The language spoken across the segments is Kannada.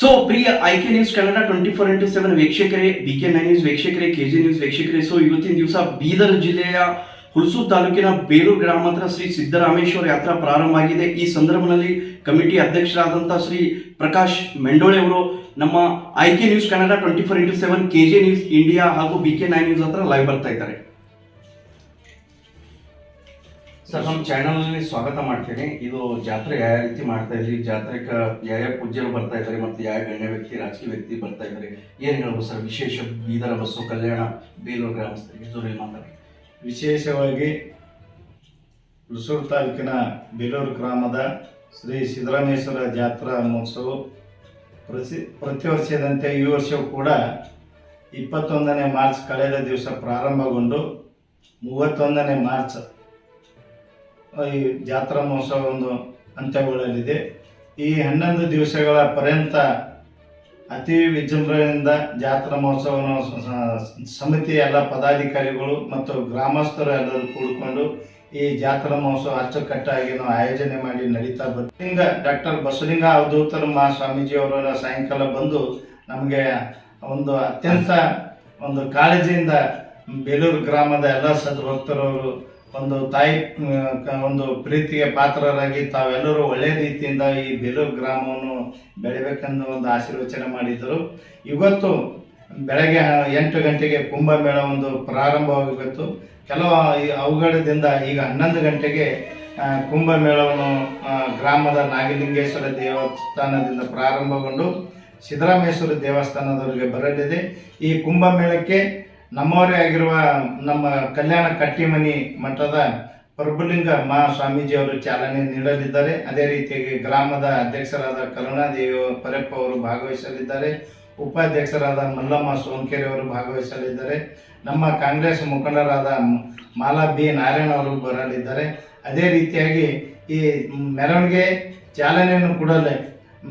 So Priya I K news Kannada twenty four into seven ವೀಕ್ಷಕರೇ ಬಿ ಕೆ ನೈನ್ ನ್ಯೂಸ್ ವೀಕ್ಷಕರೇ ಕೆ ಜಿ ನ್ಯೂಸ್ ವೀಕ್ಷಕರೇ. ಸೊ ಇವತ್ತಿನ ದಿವಸ ಬೀದರ್ ಜಿಲ್ಲೆಯ ಹುಣಸೂರು ತಾಲೂಕಿನ ಬೇಲೂರು ಗ್ರಾಮಾಂತರ ಶ್ರೀ ಸಿದ್ದರಾಮೇಶ್ವರ ಯಾತ್ರಾ ಪ್ರಾರಂಭ ಆಗಿದೆ. ಈ ಸಂದರ್ಭದಲ್ಲಿ ಕಮಿಟಿ ಅಧ್ಯಕ್ಷರಾದಂಥ ಶ್ರೀ ಪ್ರಕಾಶ್ ಮೆಂಡೋಳೆ ಅವರು ನಮ್ಮ I K news Kannada twenty four into seven K J news India ಹಾಗೂ ಬಿ ಕೆ ನೈನ್ ನ್ಯೂಸ್ ಹತ್ರ ಲೈವ್ ಬರ್ತಾ ಇದ್ದಾರೆ. ಸರ್, ನಮ್ಮ ಚಾನಲ್ನಲ್ಲಿ ಸ್ವಾಗತ ಮಾಡ್ತೀನಿ. ಇದು ಜಾತ್ರೆ ಯಾವ ರೀತಿ ಮಾಡ್ತಾ ಇದ್ರಿ? ಜಾತ್ರೆಗೆ ಯಾವ ಪೂಜ್ಯರು ಬರ್ತಾ ಇದ್ದಾರೆ ಮತ್ತು ಯಾವ ಗಣ್ಯ ವ್ಯಕ್ತಿ, ರಾಜಕೀಯ ವ್ಯಕ್ತಿ ಬರ್ತಾ ಇದ್ದಾರೆ? ಏನು ಹೇಳ್ಬೋದು ಸರ್ ವಿಶೇಷ? ಬೀದರ ಬಸ್ಸು ಕಲ್ಯಾಣ, ಬೇಲೂರು ಗ್ರಾಮಸ್ಥರಿಗೆ ದೂರಲ್ಲಿ ಮಾತಾಡಿ. ವಿಶೇಷವಾಗಿ ಹುಣಸೂರು ತಾಲೂಕಿನ ಬೇಲೂರು ಗ್ರಾಮದ ಶ್ರೀ ಸಿದ್ದರಾಮೇಶ್ವರ ಜಾತ್ರಾ ಮಹೋತ್ಸವ. ಪ್ರತಿ ಪ್ರತಿ ವರ್ಷದಂತೆ ಈ ವರ್ಷವೂ ಕೂಡ ಇಪ್ಪತ್ತೊಂದನೇ ಮಾರ್ಚ್ ಕಳೆದ ದಿವಸ ಪ್ರಾರಂಭಗೊಂಡು ಮೂವತ್ತೊಂದನೇ ಮಾರ್ಚ್ ಈ ಜಾತ್ರಾ ಮಹೋತ್ಸವ ಒಂದು ಅಂತ್ಯಗೊಳ್ಳಲಿದೆ ಈ ಹನ್ನೊಂದು ದಿವಸಗಳ ಪರ್ಯಂತ ಅತಿ ವಿಜೃಂಭಣೆಯಿಂದ ಜಾತ್ರಾ ಮಹೋತ್ಸವವನ್ನು ಸಮಿತಿಯ ಎಲ್ಲ ಪದಾಧಿಕಾರಿಗಳು ಮತ್ತು ಗ್ರಾಮಸ್ಥರು ಎಲ್ಲರೂ ಕೂಡಿಕೊಂಡು ಈ ಜಾತ್ರಾ ಮಹೋತ್ಸವ ಅಚ್ಚುಕಟ್ಟಾಗಿ ನಾವು ಆಯೋಜನೆ ಮಾಡಿ ನಡೀತಾ ಬಂದ ಡಾಕ್ಟರ್ ಬಸವಲಿಂಗ ಅವಧೂತರ ಸ್ವಾಮೀಜಿ ಅವರೆಲ್ಲ ಸಾಯಂಕಾಲ ಬಂದು ನಮಗೆ ಒಂದು ಅತ್ಯಂತ ಒಂದು ಕಾಳಜಿಯಿಂದ ಬೇಲೂರು ಗ್ರಾಮದ ಎಲ್ಲ ಸದ್ಭಕ್ತರವರು ಒಂದು ತಾಯಿ ಒಂದು ಪ್ರೀತಿಗೆ ಪಾತ್ರರಾಗಿ ತಾವೆಲ್ಲರೂ ಒಳ್ಳೆಯ ರೀತಿಯಿಂದ ಈ ಬೇಲೂರು ಗ್ರಾಮವನ್ನು ಬೆಳಿಬೇಕೆಂದು ಒಂದು ಆಶೀರ್ವಚನೆ ಮಾಡಿದರು ಇವತ್ತು ಬೆಳಗ್ಗೆ ಎಂಟು ಗಂಟೆಗೆ ಕುಂಭಮೇಳ ಒಂದು ಪ್ರಾರಂಭವಾಗಬೇಕು. ಕೆಲವು ಅವಘಡದಿಂದ ಈಗ ಹನ್ನೊಂದು ಗಂಟೆಗೆ ಕುಂಭಮೇಳವನ್ನು ಗ್ರಾಮದ ನಾಗಲಿಂಗೇಶ್ವರ ದೇವಸ್ಥಾನದಿಂದ ಪ್ರಾರಂಭಗೊಂಡು ಸಿದ್ದರಾಮೇಶ್ವರ ದೇವಸ್ಥಾನದವರೆಗೆ ಬರಲಿದೆ. ಈ ಕುಂಭಮೇಳಕ್ಕೆ ನಮ್ಮವರೇ ಆಗಿರುವ ನಮ್ಮ ಕಲ್ಯಾಣ ಕಟ್ಟಿಮನಿ ಮಠದ ಪ್ರಭುಲಿಂಗ ಮಹಾ ಸ್ವಾಮೀಜಿಯವರು ಚಾಲನೆ ನೀಡಲಿದ್ದಾರೆ. ಅದೇ ರೀತಿಯಾಗಿ ಗ್ರಾಮದ ಅಧ್ಯಕ್ಷರಾದ ಕರುಣಾದೇವಿ ಪರಪ್ಪ ಅವರು ಭಾಗವಹಿಸಲಿದ್ದಾರೆ. ಉಪಾಧ್ಯಕ್ಷರಾದ ಮಲ್ಲಮ್ಮ ಸೋಂಕೆರೆ ಅವರು ಭಾಗವಹಿಸಲಿದ್ದಾರೆ. ನಮ್ಮ ಕಾಂಗ್ರೆಸ್ ಮುಖಂಡರಾದ ಮಾಲಾ ಬಿ ನಾರಾಯಣ ಅವರು ಬರಲಿದ್ದಾರೆ. ಅದೇ ರೀತಿಯಾಗಿ ಈ ಮೆರವಣಿಗೆ ಚಾಲನೆಯನ್ನು ಕೊಡಲು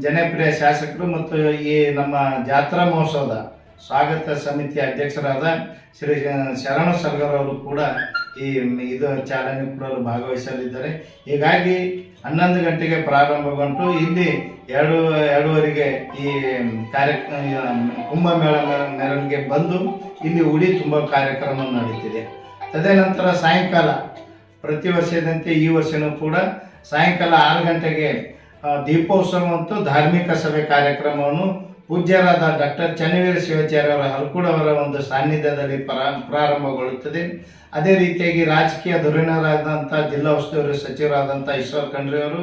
ಜನಪ್ರಿಯ ಶಾಸಕರು ಮತ್ತು ಈ ನಮ್ಮ ಜಾತ್ರಾ ಮಹೋತ್ಸವದ ಸ್ವಾಗತ ಸಮಿತಿ ಅಧ್ಯಕ್ಷರಾದ ಶ್ರೀ ಶರಣ ಸರ್ಗರ್ ಅವರು ಕೂಡ ಈ, ಇದು ಚಾಲನೆ ಕೂಡ ಭಾಗವಹಿಸಲಿದ್ದಾರೆ. ಹೀಗಾಗಿ ಹನ್ನೊಂದು ಗಂಟೆಗೆ ಪ್ರಾರಂಭಗೊಂಡು ಇಲ್ಲಿ ಎರಡು, ಎರಡೂವರೆಗೆ ಈ ಕಾರ್ಯಕ್ರಮ ಕುಂಭಮೇಳ ಮೆರ- ಮೆರವಣಿಗೆ ಬಂದು ಇಲ್ಲಿ ಉಡಿ ತುಂಬ ಕಾರ್ಯಕ್ರಮ ನಡೀತಿದೆ. ತದನಂತರ ಸಾಯಂಕಾಲ, ಪ್ರತಿ ವರ್ಷದಂತೆ ಈ ವರ್ಷನೂ ಕೂಡ ಸಾಯಂಕಾಲ ಆರು ಗಂಟೆಗೆ ದೀಪೋತ್ಸವ ಮತ್ತು ಧಾರ್ಮಿಕ ಸಭೆ ಕಾರ್ಯಕ್ರಮವನ್ನು ಪೂಜ್ಯರಾದ ಡಾಕ್ಟರ್ ಚನ್ನವೀರ ಶಿವಾಚಾರ್ಯ ಅವರ ಹಲ್ಕೂಡವರ ಒಂದು ಸಾನ್ನಿಧ್ಯದಲ್ಲಿ ಪ್ರಾ, ಪ್ರಾರಂಭಗೊಳ್ಳುತ್ತದೆ. ಅದೇ ರೀತಿಯಾಗಿ ರಾಜಕೀಯ ಧುರೀಣರಾದಂಥ ಜಿಲ್ಲಾ ಉಸ್ತುವಾರಿ ಸಚಿವರಾದಂಥ ಈಶ್ವರ್ ಖಂಡ್ರೆ ಅವರು,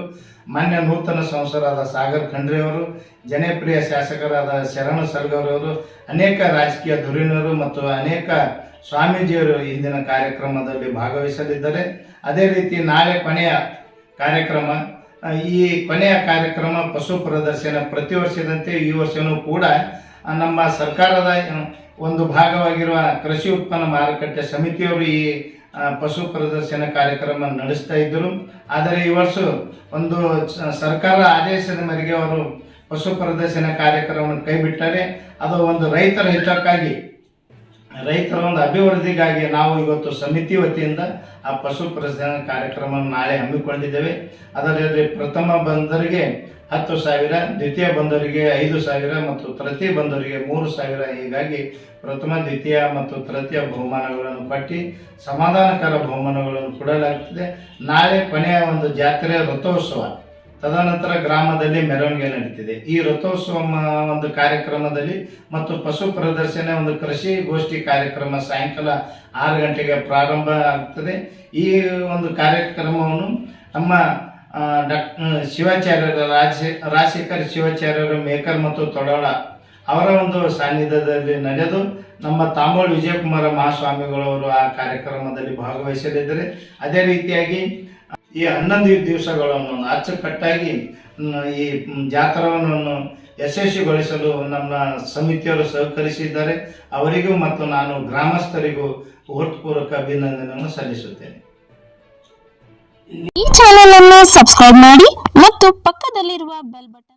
ಮಾನ್ಯ ನೂತನ ಸಂಸದರಾದ ಸಾಗರ್ ಖಂಡ್ರೆ ಅವರು, ಜನಪ್ರಿಯ ಶಾಸಕರಾದ ಶರಣ ಸರ್ಗರವರು ಅನೇಕ ರಾಜಕೀಯ ಧುರೀಣರು ಮತ್ತು ಅನೇಕ ಸ್ವಾಮೀಜಿಯವರು ಇಂದಿನ ಕಾರ್ಯಕ್ರಮದಲ್ಲಿ ಭಾಗವಹಿಸಲಿದ್ದಾರೆ. ಅದೇ ರೀತಿ ನಾಳೆ ಕೊನೆಯ ಕಾರ್ಯಕ್ರಮ ಈ ಕೊನೆಯ ಕಾರ್ಯಕ್ರಮ ಪಶು ಪ್ರದರ್ಶನ ಪ್ರತಿ ವರ್ಷದಂತೆ ಈ ವರ್ಷವೂ ಕೂಡ ನಮ್ಮ ಸರ್ಕಾರದ ಒಂದು ಭಾಗವಾಗಿರುವ ಕೃಷಿ ಉತ್ಪನ್ನ ಮಾರುಕಟ್ಟೆ ಸಮಿತಿಯವರು ಈ ಪಶು ಪ್ರದರ್ಶನ ಕಾರ್ಯಕ್ರಮ ನಡೆಸ್ತಾ ಇದ್ದರು. ಆದರೆ ಈ ವರ್ಷ ಒಂದು ಸರ್ಕಾರ ಆದೇಶದ ಮೇರೆಗೆ ಅವರು ಪಶು ಪ್ರದರ್ಶನ ಕಾರ್ಯಕ್ರಮವನ್ನು ಕೈಬಿಟ್ಟರೆ. ಅದು ಒಂದು ರೈತರ ಹಿತಕ್ಕಾಗಿ ರೈತರ ಒಂದು ಅಭಿವೃದ್ಧಿಗಾಗಿ ನಾವು ಇವತ್ತು ಸಮಿತಿ ವತಿಯಿಂದ ಆ ಪಶು ಪ್ರದರ್ಶನ ಕಾರ್ಯಕ್ರಮ ನಾಳೆ ಹಮ್ಮಿಕೊಂಡಿದ್ದೇವೆ. ಅದರಲ್ಲಿ ಪ್ರಥಮ ಬಂದರಿಗೆ ಹತ್ತು ಸಾವಿರ, ದ್ವಿತೀಯ ಬಂದವರಿಗೆ ಐದು ಸಾವಿರ ಮತ್ತು ತೃತೀಯ ಬಂದವರಿಗೆ ಮೂರು ಸಾವಿರ. ಹೀಗಾಗಿ ಪ್ರಥಮ, ದ್ವಿತೀಯ ಮತ್ತು ತೃತೀಯ ಬಹುಮಾನಗಳನ್ನು ಕೊಟ್ಟು ಸಮಾಧಾನಕರ ಬಹುಮಾನಗಳನ್ನು ಕೊಡಲಾಗುತ್ತದೆ ನಾಳೆ ಕೊನೆಯ ಒಂದು ಜಾತ್ರೆ ರಥೋತ್ಸವ. ತದನಂತರ ಗ್ರಾಮದಲ್ಲಿ ಮೆರವಣಿಗೆ ನಡೀತಿದೆ. ಈ ರಥೋತ್ಸವ ಒಂದು ಕಾರ್ಯಕ್ರಮದಲ್ಲಿ ಮತ್ತು ಪಶು ಪ್ರದರ್ಶನ, ಒಂದು ಕೃಷಿ ಗೋಷ್ಠಿ ಕಾರ್ಯಕ್ರಮ ಸಾಯಂಕಾಲ ಆರು ಗಂಟೆಗೆ ಪ್ರಾರಂಭ ಆಗ್ತದೆ. ಈ ಒಂದು ಕಾರ್ಯಕ್ರಮವನ್ನು ನಮ್ಮ ಡಾಕ್, ಶಿವಾಚಾರ್ಯರ ರಾಜ, ರಾಜಶೇಖರ್ ಶಿವಾಚಾರ್ಯರ, ಮೇಕರ್ ಮತ್ತು ತೊಡೋಳ ಅವರ ಒಂದು ಸಾನ್ನಿಧ್ಯದಲ್ಲಿ ನಡೆದು ನಮ್ಮ ತಾಂಬೋಳ್ ವಿಜಯಕುಮಾರ ಮಹಾಸ್ವಾಮಿಗಳವರು ಆ ಕಾರ್ಯಕ್ರಮದಲ್ಲಿ ಭಾಗವಹಿಸಲಿದ್ದಾರೆ. ಅದೇ ರೀತಿಯಾಗಿ ಈ ಹನ್ನೊಂದು ದಿವಸಗಳನ್ನು ಅಚ್ಚುಕಟ್ಟಾಗಿ ಈ ಜಾತ್ರವನ್ನು ಯಶಸ್ವಿಗೊಳಿಸಲು ನಮ್ಮ ಸಮಿತಿಯವರು ಸಹಕರಿಸಿದ್ದಾರೆ. ಅವರಿಗೂ ಮತ್ತು ನಾನು ಗ್ರಾಮಸ್ಥರಿಗೂ ಹೃತ್ಪೂರ್ವಕ ಅಭಿನಂದನೆಯನ್ನು ಸಲ್ಲಿಸುತ್ತೇನೆ. ಈ ಚಾನೆಲ್ ಅನ್ನು ಸಬ್ಸ್ಕ್ರೈಬ್ ಮಾಡಿ ಮತ್ತು ಪಕ್ಕದಲ್ಲಿರುವ ಬೆಲ್ ಬಟನ್